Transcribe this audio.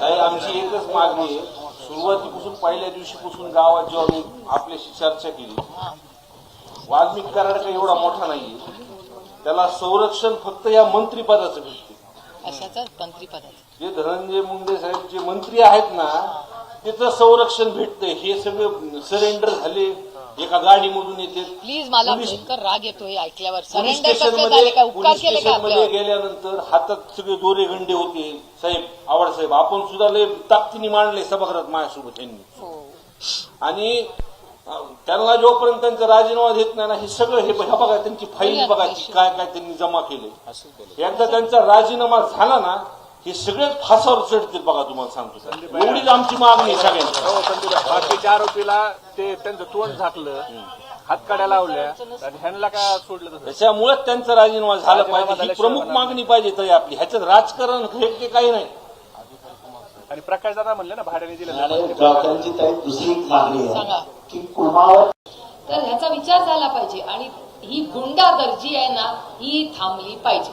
ताई आमची एकच मागणी आहे. सुरुवातीपासून पहिल्या दिवशीपासून गावात जेव्हा मी आपल्याशी चर्चा केली. वाल्मिक कराड काही एवढा मोठा नाहीये. त्याला संरक्षण फक्त या मंत्रीपदाचं भेटते. अशाच मंत्रीपदाचं जे धनंजय मुंडे साहेब जे मंत्री आहेत ना त्याचं संरक्षण भेटतंय. हे सगळे सरेंडर झाले. एका गाडीमधून येते. प्लीज मला भयंकर राग येतोय ऐकल्यावर. पोलीस सरेंडर स्टेशन कसं झाले मध्ये का उपकार पोलीस केले का स्टेशनमध्ये आपल्यावर? गेल्यानंतर हातात सगळे दोरे गंडे होते. साहेब आवड साहेब आपण सुद्धा लय ताकदीने मांडले सभागृहात माझ्यासोबत यांनी. हो. आणि अं, त्यांना जोपर्यंत त्यांचा राजीनामा देत नाही ना हे सगळं हे ह्या बघा त्यांची फाईल बघा ती काय काय त्यांनी जमा केले. एकदा त्यांचा राजीनामा झाला ना हे सगळे फासावर चढतील बघा तुम्हाला सांगतो. एवढीच आमची मागणी सगळ्यांची. हो संदीप बाकीच्या आरोपीला ते त्यांचं तोंड झाकलं हातकाड्या लावल्या आणि ह्यांना का सोडलं तसं? त्याच्यामुळे त्यांचा राजीनामा झाला पाहिजे. ही प्रमुख मागणी पाहिजे तरी आपली. ह्याच्यात राजकारण हे ते काही नाही. आणि प्रकाश दादा म्हणले ना भाड्याने दिलं ताई दुसरी एक मागणी सांगा. आहे की कुमावर तर ह्याचा विचार झाला पाहिजे आणि ही गुंडागर्जी आहे ना ही थांबली पाहिजे.